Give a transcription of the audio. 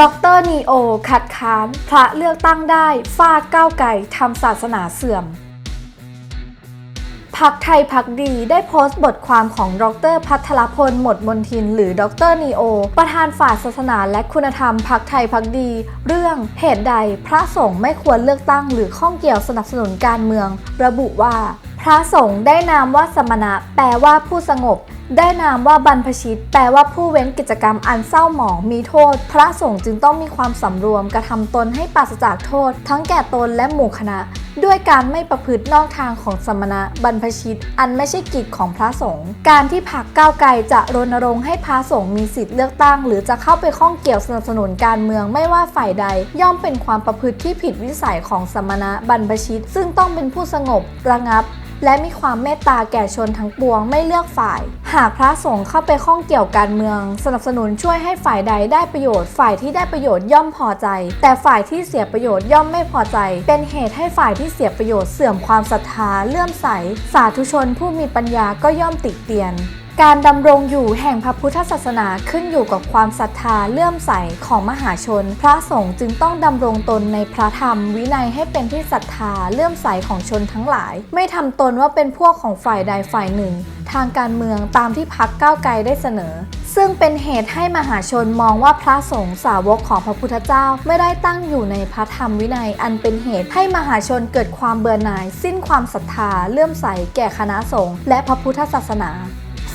ดรนีโอคัดค้าน พระเลือกตั้งได้ฟาดก้าวไก่ทำศาสนาเสื่อมพักไทยพักดีได้โพสต์บทความของดรพัทรพลหมดมนทิน หรือดรนีโอ ประธานฝ่ายศาสนาและคุณธรรมพักไทยพักดี เรื่องเหตุใดพระสงฆ์ไม่ควรเลือกตั้ง หรือข้องเกี่ยวสนับสนุนการเมือง ระบุว่า ระสงฆ์ได้นามว่าสมณะ แปลว่าผู้สงบ ได้นามว่าบรรพชิต แปลว่าผู้เว้นกิจกรรมอันเศร้าหมองมีโทษ พระสงฆ์จึงต้องมีความสำรวมกระทำตนให้ปราศจากโทษ ทั้งแก่ตนและหมู่คณะ ด้วยการไม่ประพฤตินอกทางของสมณะ บรรพชิต อันไม่ใช่กิจของพระสงฆ์การที่พรรคก้าวไกลจะรณรงค์ให้พระสงฆ์มีสิทธิ์เลือกตั้ง หรือจะเข้าไปข้องเกี่ยวสนับสนุนการเมืองไม่ว่าฝ่ายใด ย่อมเป็นความประพฤติที่ผิดวิสัยของสมณะบรรพชิต ซึ่งต้องเป็นผู้สงบระงับ และมีความเมตตาแก่ชนทั้งปวงไม่เลือกฝ่าย หากพระสงฆ์เข้าไปข้องเกี่ยวการเมือง สนับสนุนช่วยให้ฝ่ายใดได้ประโยชน์ ฝ่ายที่ได้ประโยชน์ย่อมพอใจ แต่ฝ่ายที่เสียประโยชน์ย่อมไม่พอใจ เป็นเหตุให้ฝ่ายที่เสียประโยชน์เสื่อมความศรัทธาเลื่อมใส สาธุชนผู้มีปัญญาก็ย่อมติเตียน การดำรงอยู่แห่งพระพุทธศาสนาขึ้นอยู่กับความศรัทธาเลื่อมใสของมหาชน พระสงฆ์จึงต้องดำรงตนในพระธรรม วินัยให้เป็นที่ศรัทธาเลื่อมใสของชนทั้งหลาย ไม่ทำตนว่าเป็นพวกของฝ่ายใดฝ่ายหนึ่ง ทางการเมืองตามที่พักก้าวไกลได้เสนอ ซึ่งเป็นเหตุให้มหาชนมองว่าพระสงฆ์สาวกของพระพุทธเจ้า ไม่ได้ตั้งอยู่ในพระธรรมวินัยอันเป็นเหตุให้มหาชนเกิดความเบื่อหน่าย สิ้นความศรัทธาเลื่อมใสแก่คณะสงฆ์และพระพุทธศาสนา